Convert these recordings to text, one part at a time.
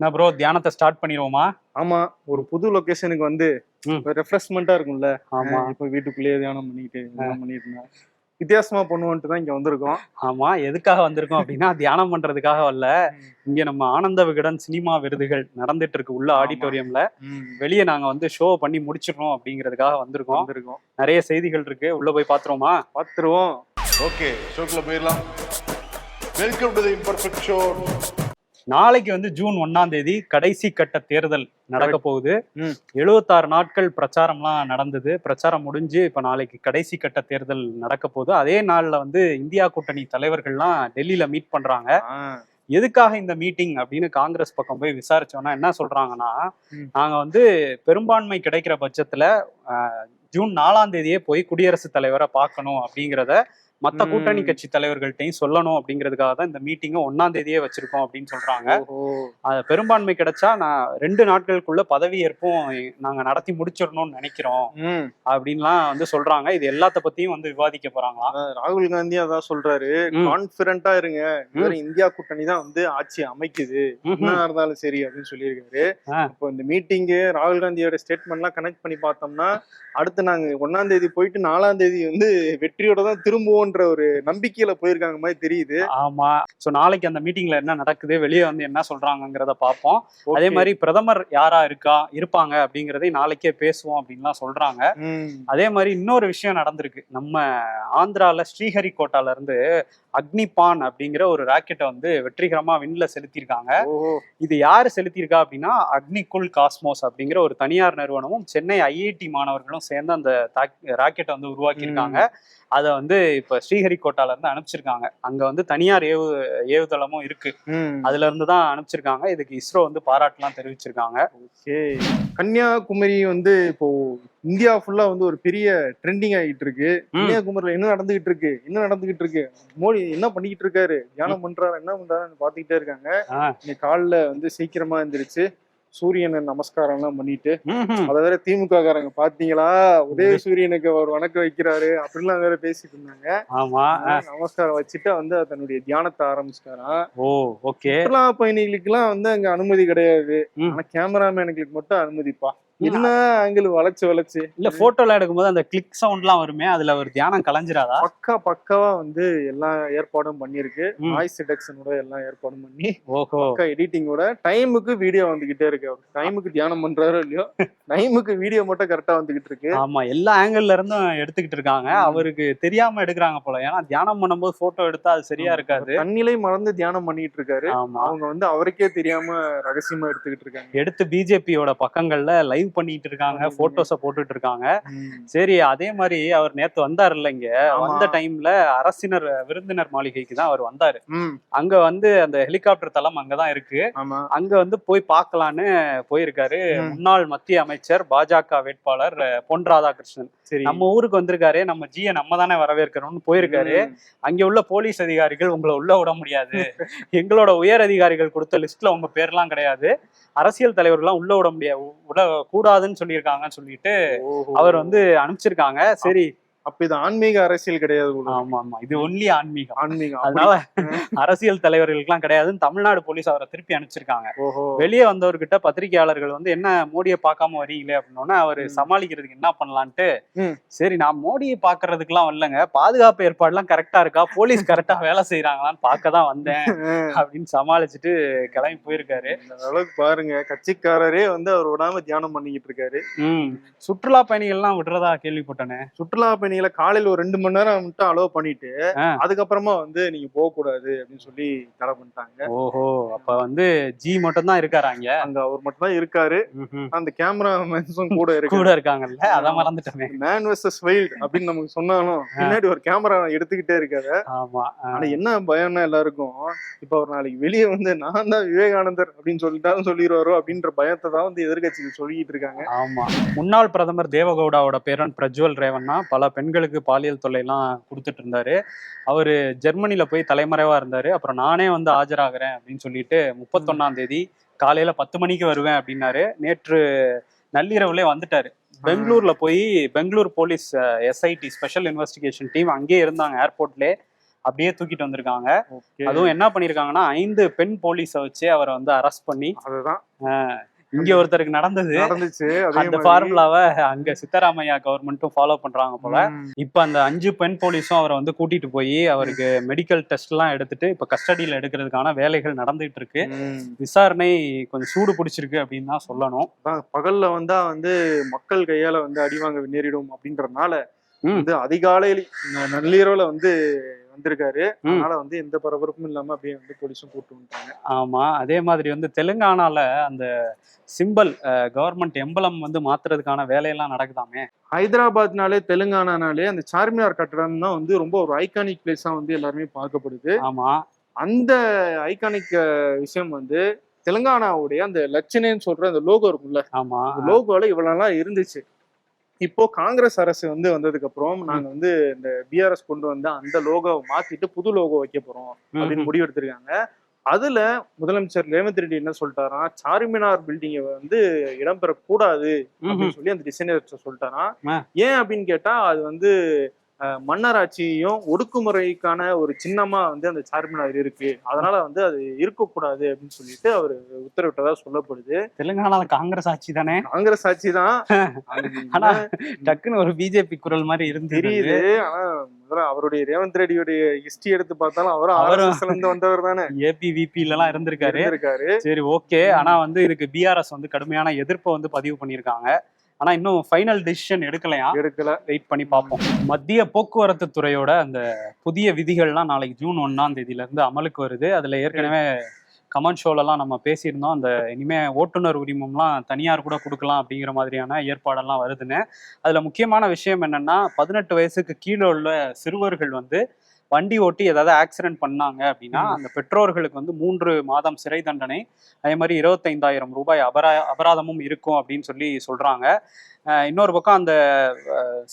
என்ன ப்ரோ தியானத்தை ஸ்டார்ட் பண்ணிடுவோமா? ஆமா ஒரு புது லொகேஷனுக்கு வந்து ம். ரெஃப்ரெஷ்மெண்டா இருக்கும்ல. ஆமா. இப்ப வீட்டுக்குள்ளேயே தியானம் பண்ணிட்டு தியானம் பண்ணிட்டு இருந்தா வித்தியாசமா பண்ணுவோன்ட்டு தான் இங்க வந்திருக்கோம். ஆமா எதுக்காக வந்திருக்கோம் அப்படின்னா தியானம் பண்றதுக்காக வரல இங்க நம்ம ஆனந்த விகடன் சினிமா விருதுகள் நடந்துட்டு இருக்கு உள்ள. ஆடிட்டோரியம்ல வெளியே நாங்க வந்து ஷோ பண்ணி முடிச்சிடணும் அப்படிங்கிறதுக்காக வந்திருக்கோம். வந்திருக்கோம். நிறைய செய்திகள் இருக்கு. உள்ள போய் பாத்துருவோமா? பாத்துருவோம். ஓகே ஷோக்குள்ள போயிடலாம். Welcome to the imperfect show நாளைக்கு வந்து ஜூன் ஒண்ணாம் தேதி கடைசி கட்ட தேர்தல் நடக்க போகுது. எழுபத்தாறு நாட்கள் பிரச்சாரம்லாம் நடந்தது. பிரச்சாரம் முடிஞ்சு இப்ப நாளைக்கு கடைசி கட்ட தேர்தல் நடக்க போகுது. அதே நாள்ல வந்து இந்தியா கூட்டணி தலைவர்கள்லாம் டெல்லியில மீட் பண்றாங்க. எதுக்காக இந்த மீட்டிங் அப்படின்னு காங்கிரஸ் பக்கம் போய் விசாரிச்சோம்னா என்ன சொல்றாங்கன்னா. நாங்க வந்து பெரும்பான்மை கிடைக்கிற பட்சத்துல ஜூன் நாலாம் தேதியே போய் குடியரசுத் தலைவரை பார்க்கணும் அப்படிங்கிறத மத்த. கூட்டணி கட்சி தலைவர்கள்ட்டையும் சொல்லணும் அப்படிங்கிறதுக்காக தான் இந்த மீட்டிங்கை ஒன்னாம் தேதியே வச்சிருக்கோம் அப்படின்னு சொல்றாங்க. பெரும்பான்மை கிடைச்சா நான் ரெண்டு நாட்களுக்குள்ள பதவி ஏற்பும் நாங்க நடத்தி முடிச்சிடணும்னு நினைக்கிறோம் அப்படின்லாம் வந்து சொல்றாங்க. இது எல்லாத்த பத்தியும் வந்து விவாதிக்க போறாங்களாம் அஹ் ராகுல் காந்தி அதான் சொல்றாரு. கான்பிடண்டா இருங்க. இந்தியா கூட்டணி தான் வந்து ஆட்சி அமைக்குது. என்ன இருந்தாலும் சரி அப்படின்னு சொல்லியிருக்காரு. இப்போ இந்த மீட்டிங்கு ராகுல் காந்தியோட ஸ்டேட்மெண்ட்லாம் கனெக்ட் பண்ணி பார்த்தோம்னா அடுத்து நாங்க ஒன்னாம் தேதி போயிட்டு நாலாம் தேதி வந்து வெற்றியோட தான் திரும்புவோன்ற ஒரு நம்பிக்கையில போயிருக்காங்க மாதிரி தெரியுது. ஆமா. சோ நாளைக்கு அந்த மீட்டிங்ல என்ன நடக்குது வெளியே வந்து என்ன சொல்றாங்கங்கிறத பார்ப்போம். அதே. மாதிரி பிரதமர் யாரா இருக்கா இருப்பாங்க அப்படிங்கறதை நாளைக்கே பேசுவோம் அப்படின்லாம் சொல்றாங்க. அதே மாதிரி இன்னொரு விஷயம் நடந்திருக்கு. நம்ம ஆந்திரால ஸ்ரீஹரிகோட்டால இருந்து அக்னிபான் அப்படிங்கிற ஒரு ராக்கெட்டை வந்து வெற்றிகரமா விண்ல செலுத்தியிருக்காங்க. இது யாரு செலுத்தியிருக்கா அப்படின்னா அக்னிகுல் காஸ்மோஸ் அப்படிங்கிற ஒரு தனியார் நிறுவனமும் சென்னை ஐஐடி மாணவர்களும் சேர்ந்து அந்த ராக்கெட்டை வந்து உருவாக்கியிருக்காங்க. அதை வந்து இப்ப ஸ்ரீஹரிகோட்டால இருந்து அனுப்பிச்சிருக்காங்க. அங்க வந்து தனியார் ஏவு ஏவுதளமும் இருக்கு. அதுல இருந்து தான் அனுப்பிச்சிருக்காங்க. இதுக்கு இஸ்ரோ வந்து பாராட்டுலாம் தெரிவிச்சிருக்காங்க. ஓகே. கன்னியாகுமரி வந்து இப்போ இந்தியா ஃபுல்லா வந்து ஒரு பெரிய ட்ரெண்டிங் ஆகிட்டு இருக்கு. கன்னியாகுமரியில என்ன நடந்துகிட்டு இருக்கு? என்ன நடந்துகிட்டு இருக்கு? மோடி என்ன பண்ணிக்கிட்டு இருக்காரு? தியானம் பண்றாரு? என்ன பண்றாருன்னு பாத்துக்கிட்டே இருக்காங்க. இன்னைக்கு காலைல வந்து சீக்கிரமா எந்திரிச்சு சூரியனை நமஸ்காரம் எல்லாம் பண்ணிட்டு. அத வேற திமுக காரங்க பாத்தீங்களா? உதய சூரியனுக்கு அவர் வணக்கம் வைக்கிறாரு அப்படிலாம் வேற பேசிட்டு இருந்தாங்க. ஆமா. நமஸ்காரம் வச்சுட்டு வந்து தன்னுடைய தியானத்தை ஆரம்பிச்சிட்டாராம். ஓ ஓகே. சுற்றுலா பயணிகளுக்கு எல்லாம் வந்து அங்க அனுமதி கிடையாது. ஆனா கேமராமேனுக்கு மட்டும் அனுமதிப்பா. என்ன ஆங்கிள் வளைச்சு வளைச்சு? இல்ல போட்டோல எடுக்கும்போது அந்த கிளிக் சவுண்ட்லாம் வருமே அதுல ஒரு தியானம் கலைஞ்சிராதா? பக்கா பக்காவா வந்து எல்லா ஏற்பாடும் பண்ணிருக்கு. நாய்ஸ் ரிடக்ஷனோட எல்லாம் ஏற்பாடும் பண்ணி ஓஹோ. பக்கா எடிட்டிங்கோட டைமுக்கு வீடியோ வந்துகிட்டே இருக்கு. அவர் டைமுக்கு தியானம் பண்றாரோ இல்லையோ டைமுக்கு வீடியோ மட்டும் கரெக்டா வந்துகிட்டு இருக்கு. ஆமா எல்லா ஆங்கிள் இருந்தும் எடுத்துக்கிட்டு இருக்காங்க. அவருக்கு தெரியாம எடுக்கிறாங்க போல. ஏன்னா தியானம் பண்ணும்போது போட்டோ எடுத்தா அது சரியா இருக்காது. தண்ணிலை மறந்து தியானம் பண்ணிட்டு இருக்காரு. அவங்க வந்து அவருக்கே தெரியாம ரகசியமா எடுத்துக்கிட்டு இருக்காங்க. எடுத்து பிஜேபியோட பக்கங்கள்ல லைவ் பண்ணிட்டு இருக்காங்க போட்டோஸ போட்டுட்டு இருக்காங்க. சரி அதே மாதிரி அவர் நேத்து வந்தாருல்ல இங்க ஆமா. வந்த டைம்ல அரசினர் விருந்தினர் மாளிகைக்கு தான் அவர் வந்தாரு. அங்க வந்து அந்த ஹெலிகாப்டர் தளம் அங்கதான் இருக்கு. அங்க வந்து போய் பார்க்கலான்னு போயிருக்காரு. முன்னாள் மத்திய அமைச்சர் பாஜக வேட்பாளர் பொன் ராதாகிருஷ்ணன். சரி. நம்ம ஊருக்கு வந்திருக்காரு நம்ம ஜிய நம்ம தானே வரவேற்கிறோம்னு போயிருக்காரு. அங்க உள்ள போலீஸ் அதிகாரிகள் உங்களை உள்ள விட முடியாது. எங்களோட உயர் அதிகாரிகள் கொடுத்த லிஸ்ட்ல உங்க பேர்லாம் கிடையாது. அரசியல் தலைவர்கள்லாம் உள்ள விட முடியாது. விட கூடாதுன்னு சொல்லியிருக்காங்கன்னு சொல்லிட்டு. அவர் வந்து அனுப்பிச்சிருக்காங்க சரி அப்ப இது ஆன்மீக அரசியல் கிடையாது. ஆமா ஆமா இது ஒன்லி ஆன்மீகம். ஆன்மீகம். அதனால அரசியல் தலைவர்களுக்கெல்லாம் கிடையாதுன்னு தமிழ்நாடு போலீஸ் அவரை திருப்பி அனுப்பிச்சிருக்காங்க. வெளியே வந்தவர்கிட்ட பத்திரிகையாளர்கள் வந்து என்ன மோடியை பார்க்காம வரீங்களே? அப்படின்னோடனே அவரு. சமாளிக்கிறதுக்கு என்ன பண்ணலான்ட்டு. சரி நான் மோடியை பாக்குறதுக்குலாம் வரலங்க. பாதுகாப்பு ஏற்பாடுலாம் கரெக்டா இருக்கா? போலீஸ் கரெக்டா வேலை செய்யறாங்களான்னு பார்க்க தான் வந்தேன். அப்படின்னு சமாளிச்சுட்டு கிளம்பி போயிருக்காரு. அளவுக்கு பாருங்க கட்சிக்காரரே வந்து அவர் விடாம தியானம் பண்ணிக்கிட்டு இருக்காரு. ம். சுற்றுலா பயணிகள்லாம் விடுறதா கேள்விப்பட்டனே. சுற்றுலா பயணிகளை காலையில ஒரு ரெண்டு மணி நேரம் மட்டும் அலோவ் பண்ணிட்டு. அதுக்கப்புறமா வந்து நீங்க போக கூடாது அப்படின்னு சொல்லி தடை பண்ணிட்டாங்க. ஓஹோ அப்ப வந்து ஜி மட்டும் தான் இருக்காராங்க அங்க அவர் மட்டும் தான் இருக்காரு அந்த கேமரா மேன்ஸும் கூட இருக்கு. கூட இருக்காங்கல்ல? அத மறந்துட்டோமே. மேன் வெர்சஸ் வைல்ட் அப்படின்னு நமக்கு சொன்னாலும் பின்னாடி ஒரு கேமரா எடுத்துக்கிட்டே இருக்காரு ஆமா. ஆனா என்ன பயம்னா எல்லாருக்கும் இப்ப அவர் நாளைக்கு வெளியே வந்து நான் தான் விவேகானந்தர் அப்படின்னு சொல்லிட்டாலும் சொல்லிடுவாரோ அப்படின்ற பயத்தை தான் வந்து எதிர்கட்சிகள் சொல்லிட்டு இருக்காங்க. ஆமா. முன்னாள் பிரதமர் தேவகவுடாவோட பேரன் பிரஜ்வல் ரேவண்ணா பல பெண்களுக்கு பாலியல் தொல்லைலாம் கொடுத்துட்டு இருந்தாரு அவரு ஜெர்மனில போய் தலைமறைவா இருந்தாரு. அப்புறம் நானே வந்து ஆஜராகிறேன் அப்படின்னு சொல்லிட்டு முப்பத்தொன்னாம் தேதி காலையில பத்து மணிக்கு வருவேன் அப்படின்னாரு. நேற்று நள்ளிரவுலே வந்துட்டாரு. பெங்களூர்ல போய் Bengaluru police SIT special investigation team அங்கேயே இருந்தாங்க ஏர்போர்ட்லே அப்படியே தூக்கிட்டு வந்திருக்காங்க. அதுவும் என்ன பண்ணிருக்காங்கன்னா ஐந்து பெண் போலீஸை வச்சு அவரை வந்து அரெஸ்ட் பண்ணி அதுதான். இங்க ஒருத்தருக்கு நடந்தது நடந்துச்சு அந்த ஃபார்முலாவை அங்க சித்தராமையா கவர்மெண்ட்டும் ஃபாலோ பண்றாங்க போல. இப்ப அந்த அஞ்சு பெண் போலீஸும் அவரை வந்து கூட்டிட்டு போய் அவருக்கு மெடிக்கல் டெஸ்ட் எல்லாம் எடுத்துட்டு இப்ப கஸ்டடியில எடுக்கிறதுக்கான வேலைகள் நடந்துட்டு இருக்கு. விசாரணை கொஞ்சம் சூடு பிடிச்சிருக்கு அப்படின்னு தான் சொல்லணும் பகல்ல வந்தா வந்து மக்கள் கையால வந்து அடிவாங்க நேரிடும் அப்படின்றதுனால. வந்து அதிகாலையில் நள்ளிரவுல வந்து வந்திருக்காரு. அதனால வந்து எந்த பரபரப்பும் இல்லாம அப்படியே வந்து போலீஸும் கூட்டு வந்துட்டாங்க. ஆமா. அதே மாதிரி வந்து தெலுங்கானால அந்த சிம்பல் கவர்மெண்ட் எம்பலம் வந்து மாத்துறதுக்கான வேலையெல்லாம் நடக்குதாமே. ஹைதராபாத்னாலே தெலுங்கானானாலே அந்த சார்மினார் கட்டடம் தான் வந்து ரொம்ப ஒரு ஐகானிக் பிளேஸா வந்து எல்லாருமே பார்க்கப்படுது. ஆமா. அந்த ஐகானிக் விஷயம் வந்து தெலுங்கானாவுடைய அந்த லட்சணேன்னு சொல்ற அந்த லோகோ இருக்கும்ல. ஆமா. லோகோல இவ்வளவு நாளா இருந்துச்சு. இப்போ காங்கிரஸ் அரசு வந்து வந்ததுக்கு அப்புறம் நாங்க வந்து இந்த பிஆர்எஸ் கொண்டு வந்த அந்த லோகோவை மாத்திட்டு புது லோகோ வைக்க போறோம் அப்படின்னு முடிவு எடுத்திருக்காங்க. அதுல முதலமைச்சர் ரேவந்த் ரெட்டி என்ன சொல்லிட்டாராம் சார்மினார் பில்டிங்கை வந்து இடம்பெறக்கூடாது அப்படின்னு சொல்லி அந்த டிசைனர் சொல்லிட்டாராம். ஏன் அப்படின்னு கேட்டா அது வந்து மன்னராட்சியையும் ஒடுக்குமுறைக்கான ஒரு சின்னமா வந்து அந்த சார்மினார் இருக்கு. அதனால வந்து அது இருக்கக்கூடாது அப்படின்னு சொல்லிட்டு அவர் உத்தரவிட்டதா சொல்லப்படுது. தெலுங்கானால காங்கிரஸ் ஆட்சி தானே? காங்கிரஸ் ஆட்சி தான். ஆனா டக்குன்னு ஒரு பிஜேபி குரல் மாதிரி இருந்து தெரியுது. ஆனா முதல்ல அவருடைய ரேவந்த் ரெட்டியோடைய ஹிஸ்டரி எடுத்து பார்த்தாலும் அவரும் ஆர்எஸ்எஸ்ல இருந்து வந்தவர் தானே. ஏபிவிபி எல்லாம் இருந்திருக்காரு. இருக்காரு சரி ஓகே. ஆனா வந்து இதுக்கு பிஆர்எஸ் வந்து கடுமையான எதிர்ப்பை வந்து பதிவு பண்ணியிருக்காங்க. ஆனா இன்னும் ஃபைனல் டெசிஷன் எடுக்கலையா? எடுக்கல. வெயிட் பண்ணி பார்ப்போம். மத்திய போக்குவரத்து துறையோட அந்த புதிய விதிகள்லாம் நாளைக்கு ஜூன் ஒன்னாம் தேதியில இருந்து அமலுக்கு வருது. அதுல ஏற்கனவே கமெண்ட் ஷோலலாம் நம்ம பேசியிருந்தோம். அந்த இனிமே ஓட்டுநர் உரிமம்லாம் தனியார் கூட கொடுக்கலாம் அப்படிங்கிற மாதிரியான ஏற்பாடெல்லாம் வருதுன்னு. அதுல முக்கியமான விஷயம் என்னன்னா பதினெட்டு வயசுக்கு கீழே உள்ள சிறுவர்கள் வந்து வண்டி ஓட்டி ஏதாவது ஆக்சிடென்ட் பண்ணாங்க அப்படின்னா. அந்த பெற்றோர்களுக்கு வந்து மூன்று மாதம் சிறை தண்டனை அதே மாதிரி இருபத்தைந்தாயிரம் ரூபாய் அபரா அபராதமும் இருக்கும் அப்படின்னு சொல்லி சொல்றாங்க இன்னொரு பக்கம் அந்த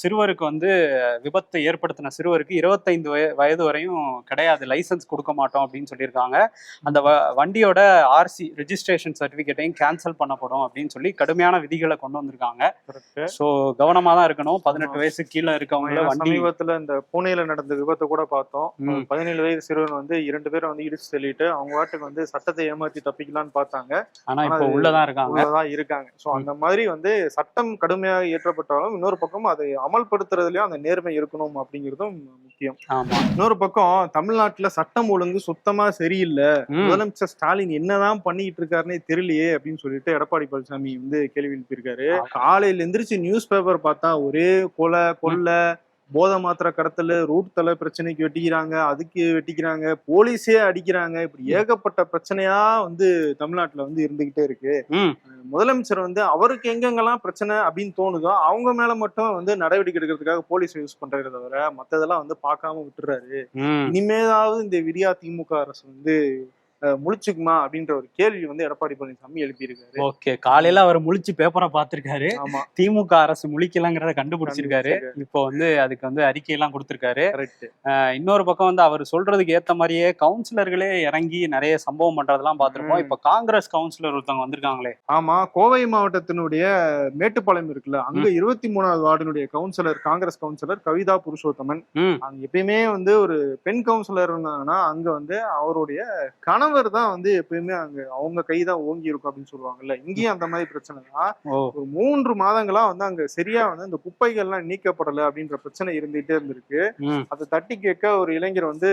சிறுவருக்கு வந்து விபத்து ஏற்படுத்தின சிறுவருக்கு இருபத்தைந்து வய வயது வரையும் கிடையாது. லைசன்ஸ் கொடுக்க மாட்டோம் அப்படின்னு சொல்லியிருக்காங்க. அந்த வண்டியோட ஆர்சி ரெஜிஸ்ட்ரேஷன் சர்டிஃபிகேட்டையும் கேன்சல் பண்ணப்படும் அப்படின்னு சொல்லி கடுமையான விதிகளை கொண்டு வந்திருக்காங்க. ஸோ கவனமா தான் இருக்கணும். பதினெட்டு. வயசு கீழே இருக்கவங்கள சமீபத்துல இந்த பூனேல நடந்த விபத்தை கூட பார்த்தோம். பதினேழு வயது சிறுவன் வந்து இரண்டு பேரும் வந்து இடிச்சு தள்ளிட்டு அவங்க வாட்டுக்கு வந்து சட்டத்தை ஏமாத்தி தப்பிக்கலாம்னு பார்த்தாங்க. ஆனா இப்போ உள்ளதான் இருக்காங்க. உள்ளதான் இருக்காங்க. சோ அந்த மாதிரி வந்து சட்டம் கடுமையாக இயற்றப்பட்டாலும் இன்னொரு பக்கம் அதை அமல்படுத்துறதுலயும் அந்த நேர்மை இருக்கணும் அப்படிங்கிறதும் முக்கியம். இன்னொரு பக்கம் தமிழ்நாட்டுல சட்டம் ஒழுங்கு சுத்தமா சரியில்லை. முதலமைச்சர் ஸ்டாலின் என்னதான் பண்ணிட்டு இருக்காருன்னே தெரியலையே அப்படின்னு சொல்லிட்டு எடப்பாடி பழனிசாமி வந்து கேள்வி எழுப்பியிருக்காரு. காலையில எந்திரிச்சு நியூஸ் பேப்பர் பார்த்தா ஒரே கொலை கொள்ளை போதை மாத்திரை கடத்தல் ரூட் தலை பிரச்சனைக்கு வெட்டிக்கிறாங்க அதுக்கு வெட்டிக்கிறாங்க போலீஸே அடிக்கிறாங்க. இப்படி ஏகப்பட்ட பிரச்சனையா வந்து தமிழ்நாட்டுல வந்து இருந்துகிட்டே இருக்கு. முதலமைச்சர் வந்து அவருக்கு எங்கெங்கெல்லாம் பிரச்சனை அப்படின்னு தோணுதோ அவங்க மேல மட்டும் வந்து நடவடிக்கை எடுக்கிறதுக்காக போலீஸ் யூஸ் பண்றதை தவிர மத்ததெல்லாம் வந்து பார்க்காம விட்டுறாரு. ம். இனிமேலாவது இந்த விடியா திமுக அரசு வந்து முழிச்சுக்குமா அப்படின்ற ஒரு கேள்வி வந்து எடப்பாடி பழனிசாமி எழுப்பியிருக்காரு. ஓகே காலையில அவர் முழிச்சு பேப்பரை பார்த்திருக்காரு. ஆமா. திமுக அரசு முழிக்கலங்கிறத கண்டுபிடிச்சிருக்காரு. இப்போ வந்து அதுக்கு வந்து அறிக்கையெல்லாம் கொடுத்திருக்காரு. இன்னொரு பக்கம் வந்து அவர் சொல்றதுக்கு ஏத்த மாதிரியே கவுன்சிலர்களே இறங்கி நிறைய சம்பவம் பண்றதெல்லாம் பார்த்திருப்போம். ம். இப்ப காங்கிரஸ் கவுன்சிலர் ஒருத்தவங்க வந்திருக்காங்களே. ஆமா கோவை மாவட்டத்தினுடைய மேட்டுப்பாளையம் இருக்குல்ல அங்க இருபத்தி மூணாவது வார்டினுடைய கவுன்சிலர் காங்கிரஸ் கவுன்சிலர் கவிதா புருஷோத்தமன். அங்க எப்பயுமே வந்து ஒரு பெண் கவுன்சிலர் இருந்தாங்கன்னா அங்க வந்து அவருடைய கணவர் தான் வந்து எப்பயுமே அங்க அவங்க கை தான் ஓங்கி இருக்கும் அப்படின்னு சொல்லுவாங்கல்ல. இங்கேயும் அந்த மாதிரி பிரச்சனை தான் ஒரு மூன்று மாதங்களா வந்து அங்க சரியா வந்து அந்த குப்பைகள்லாம் நீக்கப்படல அப்படின்ற பிரச்சனை இருந்துகிட்டே இருந்திருக்கு. அதை தட்டி கேட்க ஒரு இளைஞர் வந்து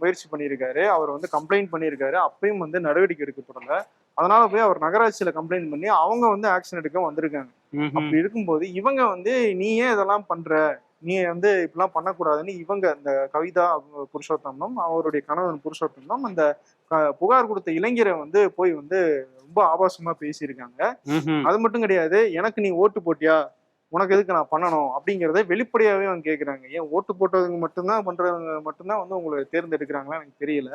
முயற்சி பண்ணியிருக்காரு. அவர் வந்து கம்ப்ளைண்ட் பண்ணியிருக்காரு. அப்பயும் வந்து நடவடிக்கை எடுக்கப்படல. அதனால போய் அவர் நகராட்சியில கம்ப்ளைண்ட் பண்ணி அவங்க வந்து ஆக்ஷன் எடுக்க வந்திருக்காங்க. அப்படி இருக்கும்போது இவங்க வந்து நீ ஏன் இதெல்லாம் பண்ற? நீ வந்து இப்படிலாம் பண்ணக்கூடாதுன்னு இவங்க அந்த கவிதா அவங்க புருஷோத்தமனும் அவருடைய கணவன் புருஷோத்தமனும் அந்த புகார் கொடுத்த இளைஞரை வந்து போய் வந்து ரொம்ப ஆபாசமா பேசியிருக்காங்க. அது மட்டும் கிடையாது எனக்கு நீ ஓட்டு போட்டியா உனக்கு எதுக்கு நான் பண்ணணும் அப்படிங்கறத வெளிப்படையாவே அவங்க கேக்குறாங்க. ஏன் ஓட்டு போட்டவங்க மட்டும்தான் பண்றவங்க மட்டும்தான் வந்து உங்களை தேர்ந்தெடுக்கிறாங்களா எனக்கு தெரியல.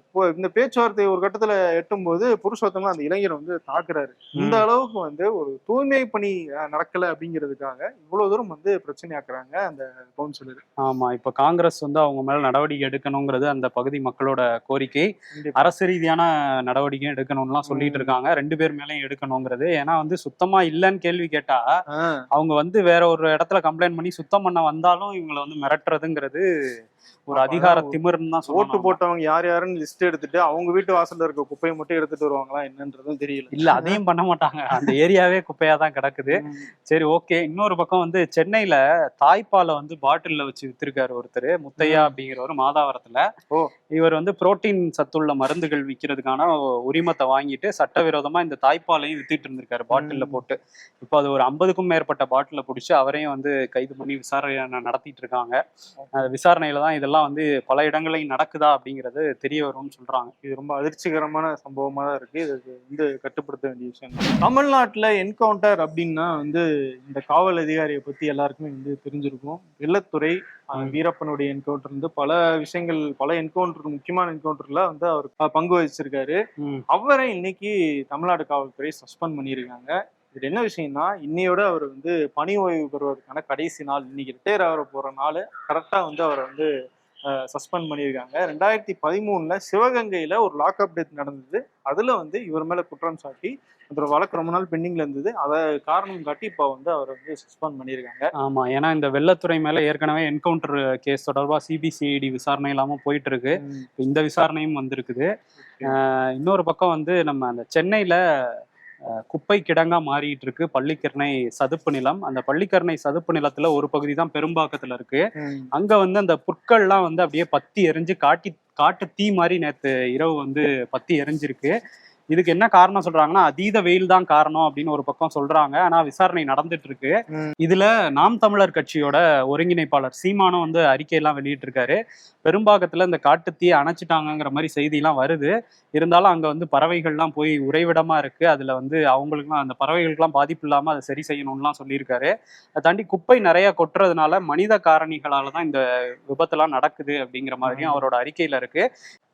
இப்போ இந்த பேச்சுவார்த்தை ஒரு கட்டத்துல எட்டும் போது புருஷோத்தமன் அந்த இளைஞரை வந்து தாக்குறாரு. இந்த அளவுக்கு வந்து ஒரு தூய்மை பணி நடக்கல அப்படிங்கிறதுக்காக இவ்வளவு தூரம் வந்து பிரச்சனையாக்குறாங்க அந்த கவுன்சிலர். ஆமா இப்ப காங்கிரஸ் வந்து அவங்க மேல நடவடிக்கை எடுக்கணுங்கிறது அந்த பகுதி மக்களோட கோரிக்கை. அரசு ரீதியான நடவடிக்கை எடுக்கணும்லாம் சொல்லிட்டு. இருக்காங்க. ரெண்டு பேர் மேலயும் எடுக்கணுங்கிறது. ஏன்னா வந்து சுத்தமா இல்லைன்னு கேள்வி கேட்டா அவங்க வந்து வேற ஒரு இடத்துல கம்ப்ளைண்ட் பண்ணி சுத்தம் பண்ண வந்தாலும் இவங்களை வந்து மிரட்டுறதுங்கிறது ஒரு அதிகார திமிர்னு தான் ஓட்டு போட்டவங்க யார் யாருன்னு லிஸ்ட் எடுத்துட்டு அவங்க வீட்டு வாசல்ல இருக்க குப்பையை மட்டும் எடுத்துட்டு வருவாங்களா என்னன்றதும் தெரியல. இல்ல அதையும் பண்ண மாட்டாங்க. அந்த ஏரியாவே குப்பையா தான் கிடக்குது. சரி ஓகே. இன்னொரு பக்கம் வந்து சென்னையில தாய்ப்பாலை வந்து பாட்டில்ல வச்சு வித்திருக்காரு ஒருத்தர் முத்தையா. அப்படிங்கிறவர் மாதாவரத்துல. இவர் வந்து புரோட்டீன் சத்துள்ள மருந்துகள் விற்கிறதுக்கான உரிமத்தை வாங்கிட்டு சட்டவிரோதமா இந்த தாய்ப்பாலையும் வித்துட்டு இருந்திருக்காரு பாட்டில்ல ம். போட்டு. இப்போ அது ஒரு ஐம்பதுக்கும் மேற்பட்ட பாட்டில பிடிச்சி அவரையும் வந்து கைது பண்ணி விசாரணை நடத்திட்டு இருக்காங்க. விசாரணையில தான் இதெல்லாம் வந்து பல இடங்களையும் நடக்குதா அப்படிங்கிறது தெரிய வரும்னு சொல்றாங்க இது ரொம்ப அதிர்ச்சிகரமான சம்பவமா தான் இருக்கு இது வந்து கட்டுப்படுத்த வேண்டிய விஷயம் தான். தமிழ்நாட்டுல என்கவுண்டர் அப்படின்னா வந்து இந்த காவல் அதிகாரியை பத்தி எல்லாருக்குமே வந்து தெரிஞ்சிருக்கும் வெள்ளத்துறை. வீரப்பனுடைய என்கவுண்டர் வந்து பல விஷயங்கள் பல என்கவுண்டர் முக்கியமான என்கவுண்டர்ல வந்து அவர் பங்கு வகிச்சிருக்காரு. அவரை இன்னைக்கு தமிழ்நாடு காவல்துறை சஸ்பெண்ட் பண்ணியிருக்காங்க இது என்ன விஷயம்னா இன்னையோட அவர் வந்து பணி ஓய்வு பெறுவதற்கான கடைசி நாள். இன்னைக்கு ரிட்டையர் ஆகிற போற நாள் கரெக்டா வந்து அவரை வந்து சஸ்பெண்ட் பண்ணியிருக்காங்க. ரெண்டாயிரத்தி பதிமூணுல சிவகங்கையில ஒரு லாக்அப் டெத் நடந்தது. அதுல வந்து இவர் மேல குற்றம் சாட்டி அந்த வழக்கு ரொம்ப நாள் பெண்டிங்ல இருந்தது. அதை காரணம் காட்டி இப்போ வந்து அவரை வந்து சஸ்பெண்ட் பண்ணியிருக்காங்க. ஆமா ஏன்னா இந்த வெள்ளத்துறை மேல ஏற்கனவே என்கவுண்டர் கேஸ் தொடர்பா சிபிசிஐடி விசாரணை இல்லாம போயிட்டு இருக்கு இந்த விசாரணையும் வந்திருக்குது. இன்னொரு பக்கம் வந்து நம்ம அந்த சென்னையில குப்பை கிடங்கா மாறிட்டு இருக்கு. பள்ளிக்கரணை சதுப்பு நிலம். அந்த பள்ளிக்கரணை சதுப்பு நிலத்துல ஒரு பகுதி தான் பெரும்பாக்கத்துல இருக்கு. அங்க வந்து அந்த புற்கள்லாம் வந்து அப்படியே பத்தி எரிஞ்சு காட்டி காட்டு தீ மாதிரி நேத்து இரவு வந்து பத்தி எரிஞ்சிருக்கு. இதுக்கு என்ன காரணம் சொல்றாங்கன்னா அதீத வெயில் தான் காரணம் அப்படின்னு ஒரு பக்கம் சொல்றாங்க. ஆனா விசாரணை நடந்துட்டு இருக்கு. இதுல நாம் தமிழர் கட்சியோட ஒருங்கிணைப்பாளர் சீமானும் வந்து அறிக்கையெல்லாம் வெளியிட்டு இருக்காரு பெரும்பாக்கத்துல இந்த காட்டுத்தீயை அணைச்சிட்டாங்கங்கிற மாதிரி செய்திலாம் வருது. இருந்தாலும் அங்க வந்து பறவைகள்லாம் போய் உறைவிடமா இருக்கு. அதுல வந்து அவங்களுக்குலாம் அந்த பறவைகளுக்குலாம் பாதிப்பு இல்லாம அதை சரி செய்யணும்லாம் சொல்லியிருக்காரு. அதை தாண்டி குப்பை நிறைய கொட்டுறதுனால மனித காரணிகளால தான் இந்த விபத்தெல்லாம் நடக்குது அப்படிங்கிற மாதிரியும் அவரோட அறிக்கையில இருக்கு.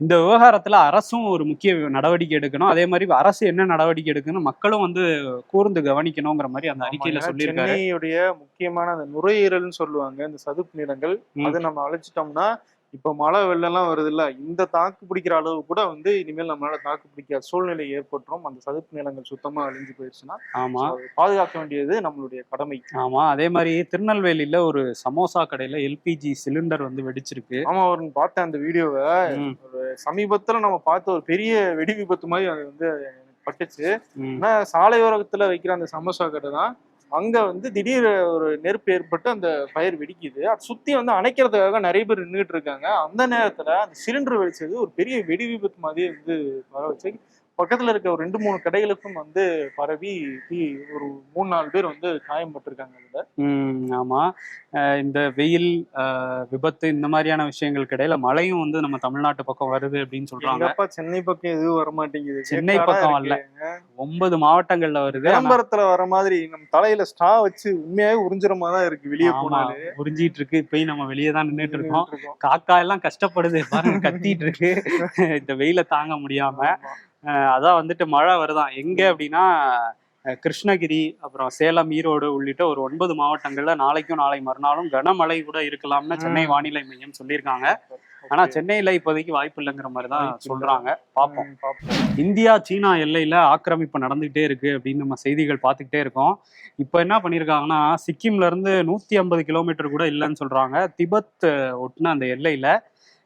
இந்த விவகாரத்துல அரசும் ஒரு முக்கிய நடவடிக்கை எடுக்கணும். அதே மாதிரி அரசு என்ன நடவடிக்கை எடுக்கணும் மக்களும் வந்து கூர்ந்து கவனிக்கணுங்கிற மாதிரி அந்த அறிக்கையில சொல்லியிருக்காரு முக்கியமான அந்த நுரையீரல்னு சொல்லுவாங்க இந்த சதுப்பு நிலங்கள். அது நம்ம அழைச்சிட்டோம்னா இப்ப மழை வெள்ளம்லாம் வருது இல்ல இந்த தாக்கு பிடிக்கிற அளவு கூட வந்து இனிமேல் நம்மளால தாக்கு பிடிக்காத சூழ்நிலை ஏற்பட்டுரும். அந்த சதுப்பு நிலங்கள் சுத்தமா அழிஞ்சு போயிடுச்சுன்னா ஆமா. பாதுகாக்க வேண்டியது நம்மளுடைய கடமை. ஆமா. அதே மாதிரி திருநெல்வேலியில ஒரு சமோசா கடையில எல்பிஜி சிலிண்டர் வந்து வெடிச்சிருக்கு. ஆமா அவருங்க பார்த்தேன் அந்த வீடியோவை. ம், சமீபத்துல நம்ம பார்த்த ஒரு பெரிய வெடி விபத்து மாதிரி அது வந்து பட்டுச்சு. ஆனா சாலையோரத்துல வைக்கிற அந்த சமோசா கடை தான். அங்க வந்து திடீர் ஒரு நெருப்பு ஏற்பட்டு அந்த ஃபயர் வெடிக்குது. அது சுத்தி வந்து அணைக்கிறதுக்காக நிறைய பேர் நின்றுட்டு இருக்காங்க. அந்த நேரத்துல அந்த சிலிண்டர் வெடிச்சது ஒரு பெரிய வெடி விபத்து மாதிரி வந்து பரவச்சு பக்கத்துல இருக்க ஒரு ரெண்டு மூணு கடைகளுக்கும் வந்து பரவி ஒரு மூணு நாலு பேர் வந்து காயம்பட்டிருக்காங்க அதுல. ம், ஆமா. அஹ் இந்த வெயில் விபத்து இந்த மாதிரியான விஷயங்களுக்கு இடையில மழையும் வந்து நம்ம தமிழ்நாட்டு பக்கம் வருது அப்படின்னு சொல்றாங்க. எங்கப்பா சென்னை பக்கம் எதுவும் வர மாட்டேங்குது சென்னை பக்கம் இருக்கு. ஒன்பது மாவட்டங்கள்ல வருது. விளம்பரத்துல வர மாதிரி நம்ம தலையில ஸ்டா வச்சு உண்மையாவே உறிஞ்சுற தான் இருக்கு வெளியே ஆமா, போனாலே. உறிஞ்சிட்டு இருக்கு. இப்பயும் நம்ம வெளியே தான் நின்றுட்டு இருக்கோம். நின்னுட்டு இருக்கோம். காக்கா எல்லாம் கஷ்டப்படுது. பாருங்க கத்திட்டு இருக்கு. இந்த வெயில தாங்க முடியாம. ஆமா. அதான் வந்துட்டு மழை வருதான் எங்க அப்படின்னா கிருஷ்ணகிரி அப்புறம் சேலம் ஈரோடு உள்ளிட்ட ஒரு ஒன்பது மாவட்டங்கள்ல நாளைக்கும் நாளை மறுநாளும் கனமழை கூட இருக்கலாம்னு சென்னை. வானிலை மையம் சொல்லியிருக்காங்க ஆனா. சென்னையில இப்போதைக்கு வாய்ப்பு இல்லைங்கிற மாதிரி தான். சொல்றாங்க பார்ப்போம். இந்தியா சீனா எல்லையில ஆக்கிரமிப்பு நடந்துகிட்டே இருக்கு அப்படின்னு நம்ம செய்திகள் பார்த்துக்கிட்டே இருக்கோம் இப்போ என்ன பண்ணியிருக்காங்கன்னா சிக்கிம்ல இருந்து நூத்தி ஐம்பது கிலோமீட்டர் கூட இல்லைன்னு சொல்றாங்க திபெத் ஒட்டுன அந்த எல்லையில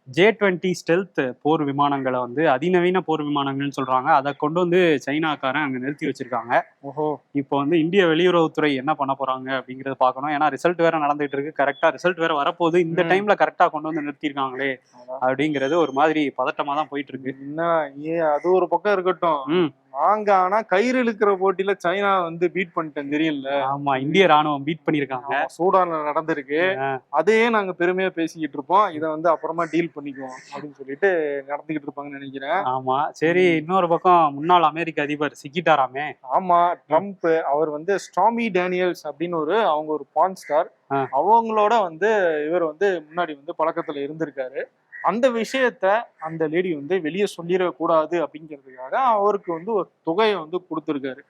ஜே டுவெண்ட்டி ஸ்டெல்த் போர் விமானங்களை வந்து அதிநவீன போர் விமானங்கள்னு சொல்றாங்க. அதை கொண்டு வந்து சைனாக்காரன் அங்க நிறுத்தி வச்சிருக்காங்க. ஓஹோ. இப்போ வந்து இந்திய வெளியுறவுத்துறை என்ன பண்ண போறாங்க அப்படிங்கறத பார்க்கணும். ஏன்னா ரிசல்ட் வேற நடந்துட்டு இருக்கு. கரெக்டா ரிசல்ட் வேற வரப்போகுது. இந்த. டைம்ல கரெக்டா கொண்டு வந்து நிறுத்திருக்காங்களே. அப்படிங்கிறது ஒரு மாதிரி பதட்டமா தான் போயிட்டு இருக்கு. என்ன ஏ அது ஒரு பக்கம் இருக்கட்டும். நாங்க ஆனா கயிறு இழுக்கிற போட்டியில சைனா வந்து பீட் பண்ணிட்டேன் தெரியல. ஆமா இந்திய ராணுவம் பீட் பண்ணிருக்காங்க ஆமா, சூடான்ல நடந்திருக்கு. அதையே நாங்க பெருமையா பேசிக்கிட்டு இருப்போம். இதை வந்து அப்புறமா டீல் பண்ணிக்குவோம் அப்படின்னு சொல்லிட்டு நடந்துகிட்டு இருப்பாங்கன்னு நினைக்கிறேன். ஆமா சரி இன்னொரு பக்கம் முன்னாள் அமெரிக்க அதிபர் சிக்கிட்டாராமே. ஆமா ட்ரம்ப் அவர் வந்து ஸ்டாமி டேனியல்ஸ் அப்படின்னு ஒரு அவங்க ஒரு பான் ஸ்டார். அவங்களோட வந்து இவர் வந்து முன்னாடி வந்து பழக்கத்துல இருந்திருக்காரு. அந்த விஷயத்த அந்த லேடி வந்து வெளியே சொல்லிடக்கூடாது அப்படிங்கிறதுக்காக அவருக்கு வந்து ஒரு தொகையை வந்து கொடுத்துருக்காரு.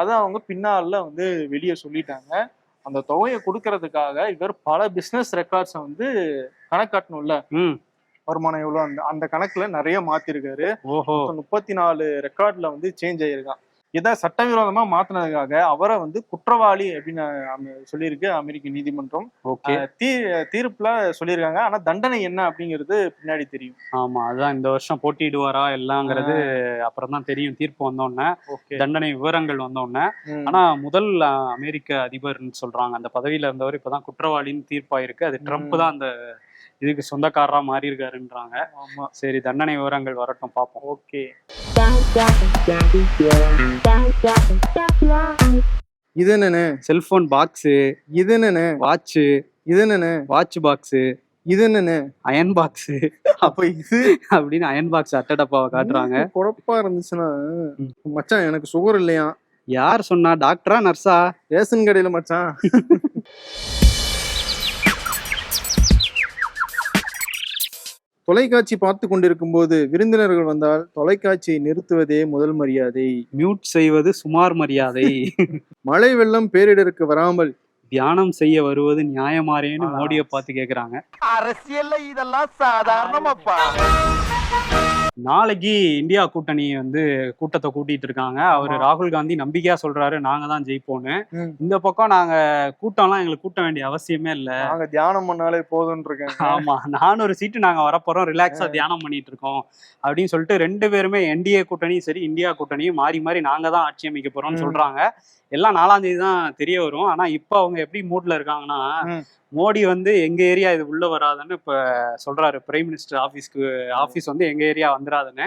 அதை அவங்க பின்னால வந்து வெளியே சொல்லிட்டாங்க. அந்த தொகையை கொடுக்கறதுக்காக இவர் பல பிசினஸ் ரெக்கார்ட்ஸை வந்து கணக்காட்டணும்ல வருமானம் எவ்வளவு அந்த அந்த கணக்குல நிறைய மாத்திருக்காரு. முப்பத்தி நாலு ரெக்கார்ட்ல வந்து சேஞ்ச் ஆயிருக்கான். இதை சட்டவிரோதமா மாத்தினதுக்காக அவரை வந்து குற்றவாளி அப்படின்னு சொல்லியிருக்கு அமெரிக்க நீதிமன்றம். தீ தீர்ப்புல சொல்லியிருக்காங்க. ஆனா தண்டனை என்ன அப்படிங்கிறது பின்னாடி தெரியும். ஆமா அதான் இந்த வருஷம் போட்டியிடுவாரா எல்லாங்கிறது அப்புறம் தான் தெரியும். தீர்ப்பு வந்தோடனே தண்டனை விவரங்கள் வந்தோடனே ஆனா முதல் அமெரிக்க அதிபர்னு சொல்றாங்க. அந்த பதவியில இருந்தவர் இப்பதான் குற்றவாளின்னு தீர்ப்பாயிருக்கு. அது ட்ரம்ப். தான் அந்த இதுக்கு சொந்தக்காரரா மாறி இருக்காருன்றாங்க ஆமா. சரி தண்டனை விவரங்கள் வரட்டும் பார்ப்போம் ஓகே. இது என்னன்னு? Cellphone box. இது என்னன்னு? வாட்ச். இது என்னன்னு? Watch box. இது என்னன்னு? Iron box. அப்ப இது? அப்படின்னு அயன் பாக்ஸ் அட்டை டப்பாவை காட்டுறாங்க. குழப்பா இருந்துச்சுன்னா மச்சான் எனக்கு சுகர் இல்லையா யார் சொன்னா? டாக்டரா நர்ஸா ரேஷன் கடையில மச்சான்? தொலைக்காட்சி பார்த்து கொண்டிருக்கும் போது விருந்தினர்கள் வந்தால் தொலைக்காட்சியை நிறுத்துவதே முதல் மரியாதை. மியூட் செய்வது சுமார் மரியாதை. மழை வெள்ளம் பேரிடருக்கு வராமல் தியானம் செய்ய வருவது நியாயமாறேன்னு. மோடியை பார்த்து கேக்குறாங்க. அரசியல்ல இதெல்லாம் சாதாரணமாப்பா. நாளைக்கு இந்தியா கூட்டணி வந்து கூட்டத்தை கூட்டிட்டு இருக்காங்க அவர். ராகுல் காந்தி நம்பிக்கையா சொல்றாரு நாங்க தான் ஜெயிப்போம்னு. இந்த பக்கம் நாங்க கூட்டம்லாம் எங்களுக்கு கூட்ட வேண்டிய அவசியமே இல்ல நாங்க தியானம் பண்ணாலே போதும்னு இருக்கேன் ஆமா நானூறு சீட்டு நாங்க வரப்போறோம் ரிலாக்ஸா. தியானம் பண்ணிட்டு இருக்கோம் அப்படின்னு சொல்லிட்டு ரெண்டு பேருமே என்டிஏ கூட்டணியும் சரி இந்தியா கூட்டணியும் மாறி மாறி நாங்க தான் ஆட்சி அமைக்க போறோம்னு. சொல்றாங்க எல்லாம் நாலாம் தேதி தான் தெரிய வரும் ஆனா இப்ப அவங்க எப்படி மூட்ல இருக்காங்கன்னா. மோடி வந்து எங்க ஏரியா இது உள்ள வராதுன்னு இப்ப சொல்றாரு. பிரைம் மினிஸ்டர் ஆபீஸ்க்கு ஆபீஸ் வந்து எங்க ஏரியா வந்துராதுன்னு.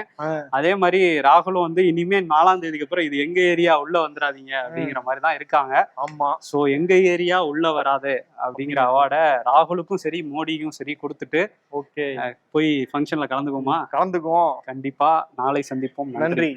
அதே மாதிரி ராகுலும் வந்து இனிமே நாலாம் தேதிக்கு அப்புறம் இது எங்க ஏரியா உள்ள வந்துடாதீங்க அப்படிங்கிற மாதிரி தான் இருக்காங்க. ஆமா. சோ எங்க ஏரியா உள்ள வராது அப்படிங்கிற அவார்டை ராகுலுக்கும் சரி மோடிக்கும் சரி கொடுத்துட்டு ஓகே. போய் ஃபங்க்ஷன்ல கலந்துக்குமா கலந்துக்குவோம்? கண்டிப்பா. நாளை சந்திப்போம். நன்றி.